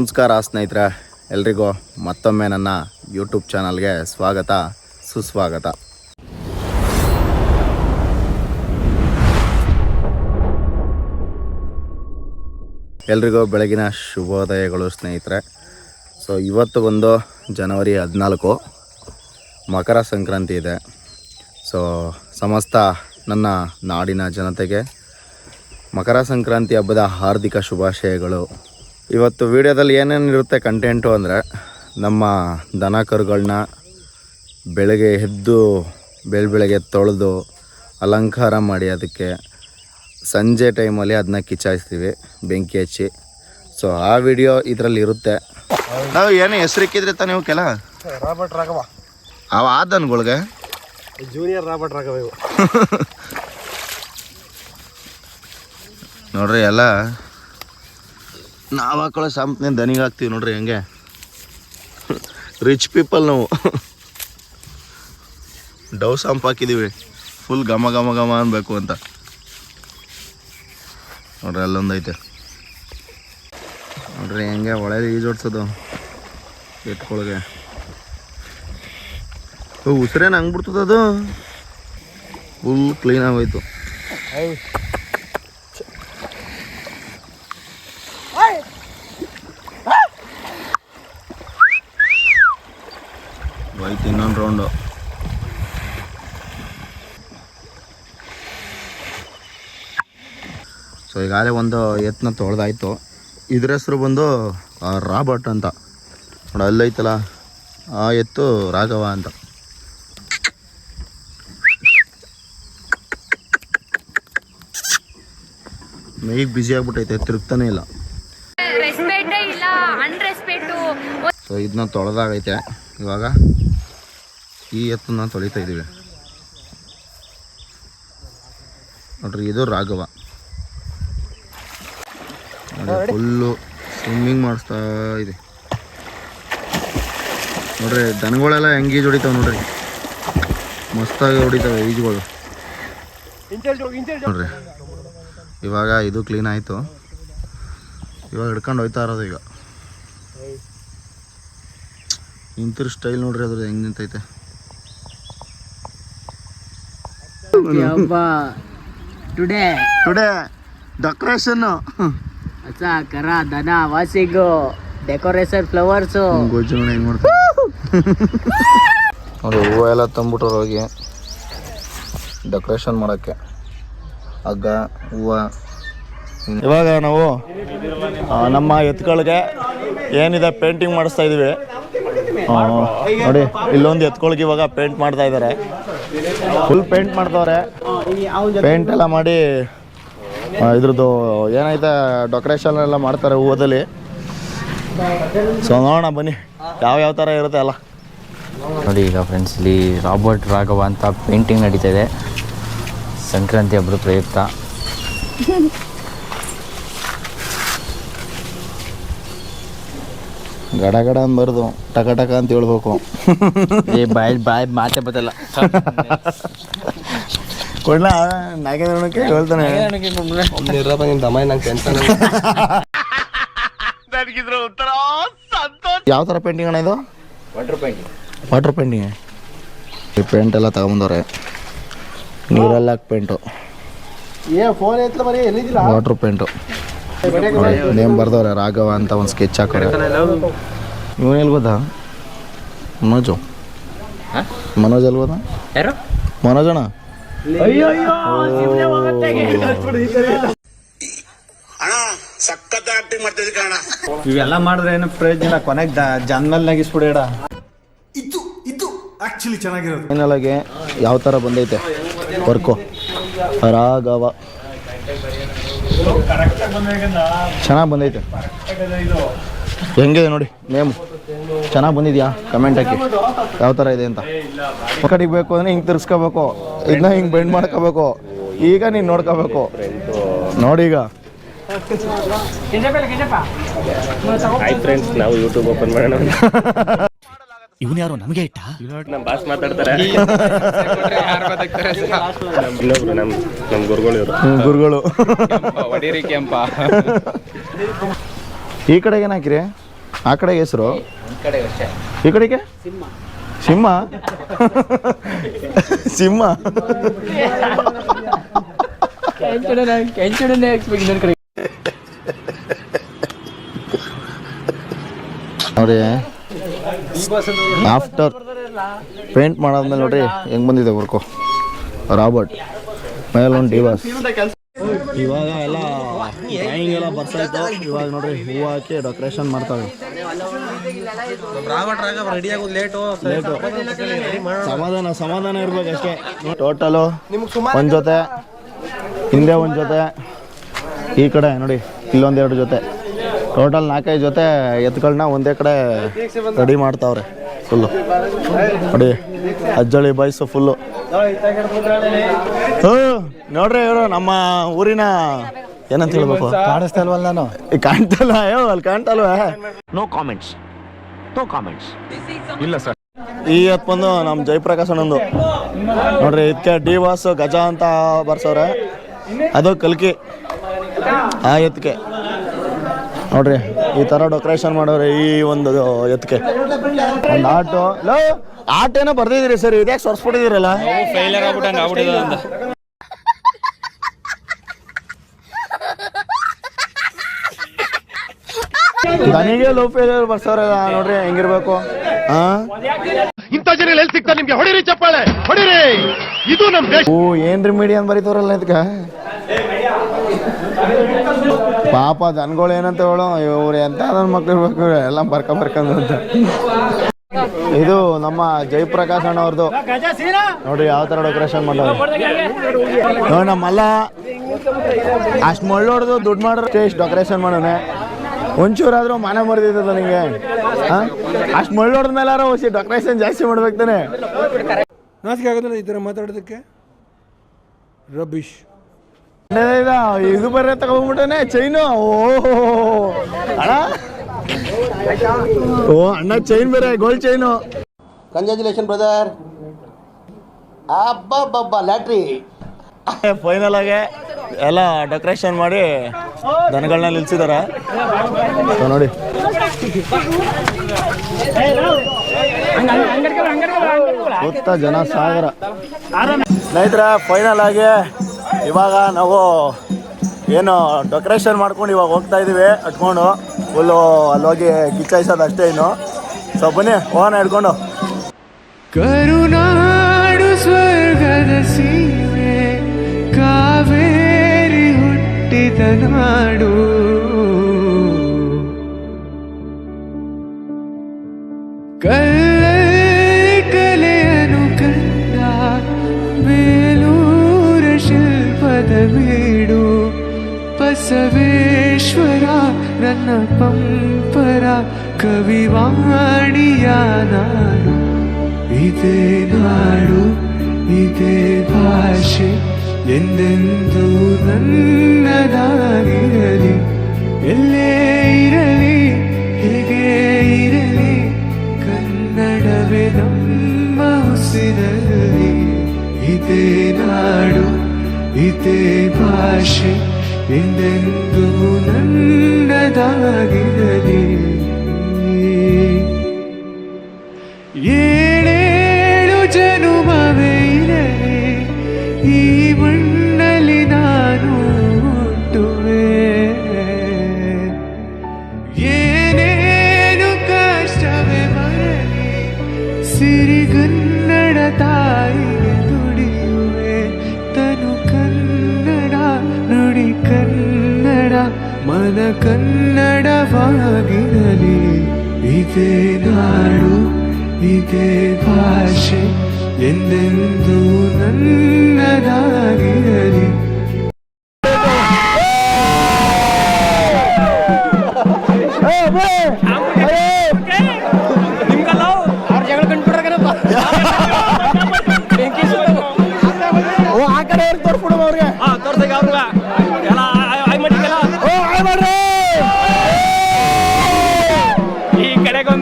ನಮಸ್ಕಾರ ಸ್ನೇಹಿತರೆ, ಎಲ್ರಿಗೂ ಮತ್ತೊಮ್ಮೆ ನನ್ನ ಯೂಟ್ಯೂಬ್ ಚಾನಲ್ಗೆ ಸ್ವಾಗತ, ಸುಸ್ವಾಗತ. ಎಲ್ರಿಗೂ ಬೆಳಗಿನ ಶುಭೋದಯಗಳು ಸ್ನೇಹಿತರೆ. ಸೊ ಇವತ್ತು ಬಂದು ಜನವರಿ ಹದಿನಾಲ್ಕು, ಮಕರ ಸಂಕ್ರಾಂತಿ ಇದೆ. ಸೊ ಸಮಸ್ತ ನನ್ನ ನಾಡಿನ ಜನತೆಗೆ ಮಕರ ಸಂಕ್ರಾಂತಿ ಹಬ್ಬದ ಹಾರ್ದಿಕ ಶುಭಾಶಯಗಳು. ಇವತ್ತು ವಿಡಿಯೋದಲ್ಲಿ ಏನೇನು ಇರುತ್ತೆ ಕಂಟೆಂಟು ಅಂದರೆ ನಮ್ಮ ದನ ಕರುಗಳನ್ನ ಬೆಳಗ್ಗೆ ಎದ್ದು ಬೆಳ ಬೆಳಗ್ಗೆ ತೊಳೆದು ಅಲಂಕಾರ ಮಾಡಿ ಅದಕ್ಕೆ ಸಂಜೆ ಟೈಮಲ್ಲಿ ಅದನ್ನ ಕಿಚ್ಚಾಯಿಸ್ತೀವಿ ಬೆಂಕಿ ಹಚ್ಚಿ. ಸೊ ಆ ವಿಡಿಯೋ ಇದರಲ್ಲಿ ಇರುತ್ತೆ. ನಾವು ಏನು ಹೆಸರಿಕ್ಕಿದ್ರೆ ತಾನೆ ಇವಕ್ಕೆಲ್ಲ ರಾಬರ್ಟ್ ರಾಘವ. ಅವ ಆದನ್ಗಳ್ಗೆ? ಜೂನಿಯರ್ ರಾಬರ್ಟ್ ರಾಘವ ಇವು. ನೋಡ್ರಿ ಎಲ್ಲ ನಾವು ಹಾಕೊಳ್ಳೋ ಸಂಪನೆ ದನಿಗೆ ಹಾಕ್ತೀವಿ ನೋಡ್ರಿ ಹೆಂಗೆ. ರಿಚ್ ಪೀಪಲ್ ನಾವು. ಡವ್ ಸಂಪ್ ಹಾಕಿದ್ದೀವಿ ಫುಲ್ ಘಮ ಘಮ ಘಮ ಅನ್ಬೇಕು ಅಂತ. ನೋಡ್ರಿ ಅಲ್ಲೊಂದೈತೆ ನೋಡ್ರಿ ಹೆಂಗೆ ಒಳೆ ಈಜೋಡ್ಸೋದು ಎತ್ಕೊಳಗೆ. ಉಸಿರೇನು ಹಂಗೆ ಬಿಡ್ತದ ಅದು? ಫುಲ್ ಕ್ಲೀನ್ ಆಗೋಯ್ತು. ಹೋಯ್ತು ಇನ್ನೊಂದು ರೌಂಡು ಸೊ ಈಗಾಗಲೇ ಒಂದು ಎತ್ತನ್ನ ತೊಳೆದಾಯ್ತು. ಇದ್ರ ಹೆಸರು ಬಂದು ರಾಬರ್ಟ್ ಅಂತ. ನೋಡಿ ಅಲ್ಲೈತಲ್ಲ ಆ ಎತ್ತು ರಾಘವ ಅಂತ. ಮೈಗ್ ಬ್ಯುಸಿ ಆಗ್ಬಿಟ್ಟೈತೆ ತಿರುಗ್ತಾನೆ ಇಲ್ಲ. ಸೊ ಇದನ್ನ ತೊಳೆದಾಗೈತೆ ಇವಾಗ. ಈ ಎತ್ತನ್ನ ತೊಳಿತಾ ಇದ್ದೀವಿ. ನೋಡ್ರಿ ಇದು ರಾಘವ. ಫುಲ್ಲು ಸ್ವಿಮ್ಮಿಂಗ್ ಮಾಡಿಸ್ತಾ ಇದೆ. ನೋಡ್ರಿ ದನಗಳೆಲ್ಲ ಹೆಂಗೆ ಈಜು ಹೊಡಿತಾವೆ ನೋಡ್ರಿ. ಮಸ್ತಾಗಿ ಹೊಡಿತಾವೆ ಈಜುಗಳು. ನೋಡ್ರಿ ಇವಾಗ ಇದು ಕ್ಲೀನ್ ಆಯಿತು. ಇವಾಗ ಹಿಡ್ಕೊಂಡು ಹೋಯ್ತಾ ಇರೋದು ಈಗ. ನಿಂತಿರೋ ಸ್ಟೈಲ್ ನೋಡ್ರಿ ಅದ್ರ ಹೆಂಗ್ ನಿಂತೈತೆ. ಟುಡೇ. ಟುಡೇ ಡೆಕೋರೇಷನ್ ಹೊಸ ಕರ ದನ ವಾಸಿಗು ಡೆಕೋರೇಷನ್ ಫ್ಲವರ್ಸ್ ಗೊಜ್ಜು ನೋಡಿ ಹೆಂಗ್ ಮಾಡ್ತಾರೆ? ನೋಡಿ ಹೂವು ಎಲ್ಲ ತಂದ್ಬಿಟ್ರು ಹೋಗಿ ಡೆಕೋರೇಷನ್ ಮಾಡೋಕ್ಕೆ. ಹಗ್ಗ ಹೂವು ಇವಾಗ ನಾವು ನಮ್ಮ ಎತ್ಕೊಳ್ಗೆ ಏನಿದೆ ಪೇಂಟಿಂಗ್ ಮಾಡಿಸ್ತಾ ಇದೀವಿ. ನೋಡಿ ಇಲ್ಲೊಂದು ಎತ್ಕೊಳ್ಗೆ ಇವಾಗ ಪೇಂಟ್ ಮಾಡ್ತಾ ಇದ್ದಾರೆ ಫುಲ್ ಪೇಂಟ್ ಮಾಡ್ತವ್ರೆ ಪೇಂಟ್ ಎಲ್ಲ ಮಾಡಿ ಇದ್ರದ್ದು ಏನೈತೆ ಡೆಕೋರೇಷನ್ ಎಲ್ಲ ಮಾಡ್ತಾರೆ ಹೂವದಲ್ಲಿ. ಸೊ ನೋಡೋಣ ಬನ್ನಿ. ಯಾವ ಯಾವ ಥರ ಇರುತ್ತೆ ಅಲ್ಲ ನೋಡಿ ಈಗ ಫ್ರೆಂಡ್ಸ್ ಇಲ್ಲಿ ರಾಬರ್ಟ್ ರಾಘವ ಅಂತ ಪೇಂಟಿಂಗ್ ನಡೀತಾ ಇದೆ. ಸಂಕ್ರಾಂತಿ ಹಬ್ಬದ ಪ್ರಯುಕ್ತ. ಗಡ ಗಡ ಅನ್ಬಾರ್ದು ಟಕ ಟಕ ಅಂತ ಹೇಳ್ಬೇಕು. ಏ ಬಾಯ್ ಬಾಯ್ ಮಾತೆ ಬತ್ತಲ್ಲ ಕೊಡ್ಲ ನಾಗೇಂದ್ರಕ್ಕೆ ಹೇಳ್ತಾನೆ. ಇರಪ್ಪ ನಿಮ್ಮ ದಮ ನಂಗೆ ಟೆನ್ಷನ್ ಯಾವ ಥರ ಪೇಂಟಿಂಗ್ ಅಣ್ಣ ಇದು? ವಾಟರ್ ಪೇಂಟಿಂಗ್ ವಾಟರ್ ಪೇಂಟಿಂಗ್ ಈ ಪೇಂಟ್ ಎಲ್ಲ ತಗೊಂಬಂದವ್ರೆ. ನೀರೆಲ್ಲ ಹಾಕಿ ಪೇಂಟು ಏ ಫೋನ್ ಐತ್ಲ ಬರೀ ಎಲ್ಲಿದ್ದೀರಾ? ವಾಟರ್ ಪೇಂಟು ನೇಮ್ ಬರ್ದವ್ರೆ ರಾಘವ ಅಂತ ಒಂದು ಸ್ಕೆಚ್ ಹಾಕೋರೆ ಇವನು ಎಲ್ಲಿ ಗೊತ್ತಾ? ಮನೋಜು. ಮನೋಜ್ ಗೊತ್ತಾ? ಯಾರು? ಮನೋಜ್ ಅಣ್ಣ ಇವೆಲ್ಲ ಮಾಡಿದ್ರೆ ಏನು ಪ್ರಯೋಜನ? ಕೊನೆಗೆ ಜನ್ಮಲ್ ನಗಿಸ್ಬಿಡೇಡ ಫೈನಲಾಗಿ ಯಾವ ಥರ ಬಂದೈತೆ? ವರ್ಕು. ರಾಘವ. ಚೆನ್ನಾಗಿ ಬಂದೈತೆ. ಹೆಂಗಿದೆ ನೋಡಿ ನೇಮು ಚೆನ್ನಾಗಿ ಬಂದಿದ್ಯಾ? ಕಮೆಂಟ್ ಹಾಕಿ. ಯಾವ ಥರ ಇದೆ ಅಂತ. ಕಡೆಗೆ ಬೇಕು ಅಂದರೆ ಹಿಂಗೆ ತಿರ್ಸ್ಕೋಬೇಕು ಇದನ್ನ ಹಿಂಗೆ ಬೆಂಡ್ ಮಾಡ್ಕೋಬೇಕು ಈಗ ನೀನು ನೋಡ್ಕೋಬೇಕು. ನೋಡಿ ಈಗ. ಫ್ರೆಂಡ್ಸ್ ನಾವು ಯೂಟ್ಯೂಬ್ ಓಪನ್ ಮಾಡೋಣ ಇವನು ಯಾರು ನಮಗೆ ಇಟ್ಟ? ನಮ್ಮ ಬಾಸ್ ಮಾತಾಡ್ತಾರೆ. ಇನ್ನೊಬ್ರು ಗುರುಗಳು ಇವರು. ಗುರುಗಳು. ಹೊಡೀರಿ ಕೆಂಪ. ಈ ಕಡೆಗೆ ಏನ್ ಹಾಕಿರಿ ಆ ಕಡೆ ಹೆಸರು? ಈ ಕಡೆಗೆ ಸಿಂಹ. ಸಿಂಹ? ನೋಡಿ ಆಫ್ಟರ್ ಪೇಂಟ್ ಮಾಡಾದ್ಮೇಲೆ ನೋಡ್ರಿ ಹೆಂಗ್ ಬಂದಿದೆ ವರ್ಕು ರಾಬರ್ಟ್ ಮೇಲೆ ಒಂದು ಡಿವಾಸ್ ಇವಾಗ ಎಲ್ಲ ಡ್ರಾಯಿಂಗ್ ಎಲ್ಲ ಬರ್ತಾ ಇತ್ತು. ಇವಾಗ ನೋಡ್ರಿ ಹೂವು ಹಾಕಿ ಡೆಕೋರೇಷನ್ ಮಾಡ್ತಾವೆ ಲೇಟು ಸಮಾಧಾನ ಸಮಾಧಾನ ಇರ್ಬೇಕು ಅಷ್ಟೇ. ಟೋಟಲು ಒಂದ್ ಜೊತೆ ಹಿಂದೆ ಒಂದ್ ಜೊತೆ ಈ ಕಡೆ ನೋಡಿ ಇಲ್ಲೊಂದೆರಡು ಜೊತೆ. ಟೋಟಲ್ ನಾಲ್ಕೈದು ಜೊತೆ ಎತ್ಗಳನ್ನ ಒಂದೇ ಕಡೆ ರೆಡಿ ಮಾಡ್ತಾವ್ರೆ ಫುಲ್ಲು ನೋಡಿ ಅಜ್ಜಳಿ ಬಾಯ್ಸು ಫುಲ್ಲು ಹ್ಞೂ ನೋಡ್ರಿ ಇವರು ನಮ್ಮ ಊರಿನ ಏನಂತ ಹೇಳ್ಬೇಕು? ಕಾಣಿಸ್ತಾ ಇಲ್ವಲ್ಲ ನಾನು? ಈ ಕಾಣ್ತಲ್ಲ ಅಯ್ಯೋ ಅಲ್ಲಿ ಕಾಣ್ತಲ್ವ? ನೋ ಕಾಮೆಂಟ್ಸ್ ನೋ ಕಾಮೆಂಟ್ಸ್ ಇಲ್ಲ ಸರ್. ಈ ಎತ್ ಬಂದು ನಮ್ಮ ಜಯಪ್ರಕಾಶ್ ಅಣ್ಣಂದು. ನೋಡ್ರಿ ಇದಕ್ಕೆ ಡಿ ವಾಸು ಗಜ ಅಂತ ಬರ್ಸವ್ರೆ. ಅದು ಕಲ್ಕಿ. ಆ ಎತ್ಕೆ. ನೋಡ್ರಿ ಈ ತರ ಡೆಕೋರೇಷನ್ ಮಾಡೋರಿ ಈ ಒಂದು ಎತ್ಕೆ. ಒಂದು ಆಟೋ. ಲೋ ಆಟ ಏನೋ ಬರ್ದಿದ್ದೀರಿ ಸರ್ ಇದ್ಯಾಕೆ ಸೊರ್ಸ್ಬಿಟ್ಟಿದ್ದೀರಲ್ಲ? ನನಗೆ ಲೋ ಫೇಲಿಯರ್ ಬರ್ಸವ್ರೆ ನೋಡ್ರಿ ಹೆಂಗಿರ್ಬೇಕು? ಹಾ ಇಂಥ ಜನ ಎಲ್ಲಿ ಸಿಗ್ತಾರೆ ನಿಮ್ಗೆ? ಹೊಡಿರಿ ಚಪ್ಪಾಳೆ ಹೊಡಿರಿ. ಇದು ನಮ್ ದೇಶ. ಓ ಏನ್ರಿ ಮೀಡಿಯನ್ ಬರೀತವ್ರಲ್ಲ ಇದಕ್ಕ? ಪಾಪ ಜನಗಳು ಏನಂತ ಹೇಳು, ಇವ್ರು ಎಂತ ನನ್ನ ಮಕ್ಳು ಇರ್ಬೇಕು ಎಲ್ಲ ಬರ್ಕ ಬರ್ಕೊಂಡು ಅಂತ. ಇದು ನಮ್ಮ ಜಯಪ್ರಕಾಶ್ ಅಣ್ಣ ಅವ್ರದ್ದು ನೋಡ್ರಿ ಯಾವ ತರ ಡೆಕೋರೇಷನ್ ಮಾಡೋದು ನಮ್ಮಲ್ಲ ಅಷ್ಟು ಮಳ್ಳೋಡ್ದು ದುಡ್ಡು ಮಾಡ್ರೆ ಇಷ್ಟು ಡೆಕೋರೇಷನ್ ಮಾಡೋಣ. ಒಂಚೂರಾದ್ರೂ ಮನೆ ಮರ್ದಿದ್ದು ನಿಂಗೆ? ಅಷ್ಟು ಮಳ್ಳೋಡ್ದ ಮೇಲಾರ ಹೋಗಿ ಡೆಕೋರೇಷನ್ ಜಾಸ್ತಿ ಮಾಡ್ಬೇಕು ತಾನೆ. ನಾಚಿಕೆ ಆಗೋದಿಲ್ಲ ಈ ಥರ ಮಾತಾಡೋದಕ್ಕೆ? ರಬೀಶ್ ಇದ ಬರ್ರೆ ತಗೊಂಡ್ಬಿಟ್ಟನೆ ಚೈನು ಓ ಅಣ್ಣ. ಓ ಅಣ್ಣ ಚೈನ್ ಬೇರೆ ಗೋಲ್ಡ್ ಚೈನು ಕಂಗ್ರ್ಯಾಚುಲೇಷನ್ ಬ್ರದರ್ ಅಬ್ಬಬ್ಬಬ್ಬ ಲ್ಯಾಟ್ರಿ ಫೈನಲ್ ಆಗಿ ಎಲ್ಲ ಡೆಕೋರೇಷನ್ ಮಾಡಿ ದನಗಳನ್ನ ನಿಲ್ಸಿದಾರ. ಸೊ ನೋಡಿ. ಗೊತ್ತಾ ಜನ ಸಾಗರ. ಸ್ನೇಹಿತರ ಫೈನಲ್ ಆಗಿ ಇವಾಗ ನಾವು ಏನು ಡೆಕೋರೇಷನ್ ಮಾಡ್ಕೊಂಡು ಇವಾಗ ಹೋಗ್ತಾ ಇದೀವಿ ಅಟ್ಕೊಂಡು ಫುಲ್ಲು ಅಲ್ಲೋಗಿ ಕಿಚ್ಚಾಯಿಸೋದು ಅಷ್ಟೇ ಇನ್ನು. ಸೊ ಬನ್ನಿ, ಹೋಗೋಣ ಹಿಡ್ಕೊಂಡು ಕರುನಾಡು ಸ್ವರ್ಗದ ಸೀಮೆ, ಕಾವೇರಿ ಹುಟ್ಟಿದ ನಾಡು. ಬಸವೇಶ್ವರ, ನನ್ನ ಪಂಪರ ಕವಿವಾಣಿಯ ನಾಡು ಇದೇ ನಾಡು, ಇದೇ ಭಾಷೆ, ಎಂದೆಂದು ನನ್ನದಾಗಿರಲಿ? ಎಲ್ಲೇ ಇರಲಿ, ಹೇಗೆ ಇರಲಿ? ಕನ್ನಡವೇ ನಮ್ಮ ಉಸಿರಲಿ ಇದೇ ನಾಡು, ಇದೇ ಭಾಷೆ ಎಂದೆಂದೂ ನನ್ನದಾಗಿರಲಿ. ಏಳೇಳು ಜನುಮವೇ ಕನ್ನಡವಾಗಿರಲಿ. ಇದೇ ನಾಡು ಇದೇ ಭಾಷೆ ಎಂದೆಂದೂ ನನ್ನದಾಗಿರಲಿ.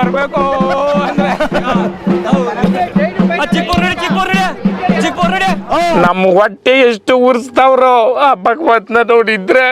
ಬರಬೇಕು ಅಂದ್ರೆ ನಮ್ಮ ಹೊಟ್ಟೆ ಎಷ್ಟು ಉರ್ಸ್ತಾವ್ರೋ ಆ ಭಗವತ್ನ ನೋಡಿದ್ರೆ.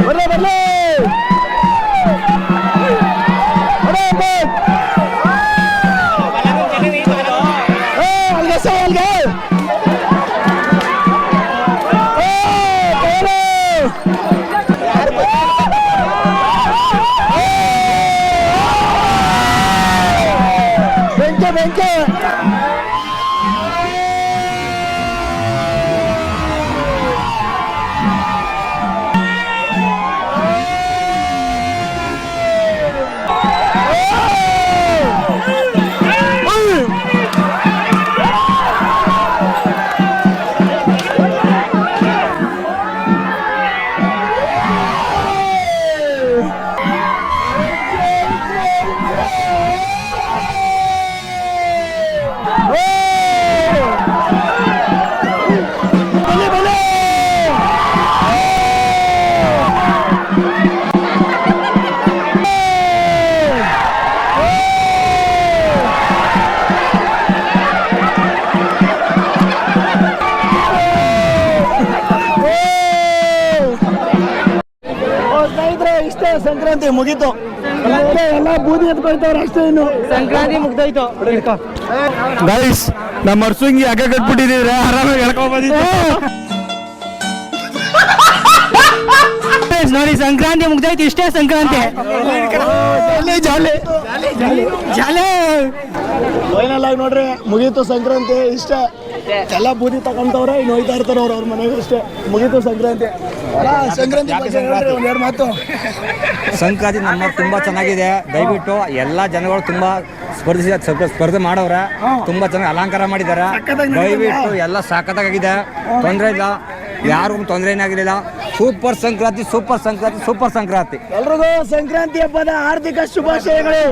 ¡Barra, barra! ಸಂಕ್ರಾಂತಿ ಮುಗೀತು. ಎಲ್ಲ ಬೂದಿ ಎತ್ಕೊಳ್ತಾವ್ರೆ ಅಷ್ಟೇ ಇನ್ನು. ಸಂಕ್ರಾಂತಿ ಮುಗ್ದೋಯ್ತು. ಗೈಸ್ ನಮ್ಮ ಅರ್ಸುಂಗಿ ಅಗ್ಗ ಕಟ್ಬಿಟ್ಟಿದ್ರೆ ಆರಾಮಾಗಿ ಹೇಳ್ಕೊಂಬಂದಿದ್ದೆ ನೋಡಿ ಸಂಕ್ರಾಂತಿ ಮುಗ್ದೈತಿ ಇಷ್ಟೇ ಸಂಕ್ರಾಂತಿ. ಜಾಲಿ ಜಾಲಿ. ಫೈನಲ್ ಆಗಿ ನೋಡ್ರಿ ಮುಗೀತು ಸಂಕ್ರಾಂತಿ ಇಷ್ಟ. ಎಲ್ಲ ಬೂದಿ ತಗೊಂತವ್ರೆ ಇನ್ನು ಹೋಯ್ತಾ ಇರ್ತಾರೆ ಅವ್ರು ಅವ್ರ ಮನೆಗೆ ಇಷ್ಟೇ. ಮುಗೀತು ಸಂಕ್ರಾಂತಿ. ಸಂಕ್ರಾಂತಿ ಒಂದೆರಡು ಮಾತು. ಸಂಕ್ರಾಂತಿ ನಮ್ಮ ತುಂಬಾ ಚೆನ್ನಾಗಿದೆ. ದಯವಿಟ್ಟು ಎಲ್ಲ ಜನಗಳು ತುಂಬಾ ಸ್ಪರ್ಧಿಸಿ ಸ್ಪರ್ಧೆ ಮಾಡವ್ರೆ. ತುಂಬಾ ಚೆನ್ನಾಗಿ ಅಲಂಕಾರ ಮಾಡಿದ್ದಾರೆ. ದಯವಿಟ್ಟು ಎಲ್ಲ ಸಾಕತ್ತಾಗಿದೆ ತೊಂದರೆ ಇಲ್ಲ. ಯಾರಿಗೂ ತೊಂದರೆ ಏನಾಗಿರಲಿಲ್ಲ super Sankranti super Sankranti super Sankranti. ಎಲ್ರಿಗೂ ಸಂಕ್ರಾಂತಿ ಹಬ್ಬದ ಆರ್ಥಿಕ ಶುಭಾಶಯಗಳು.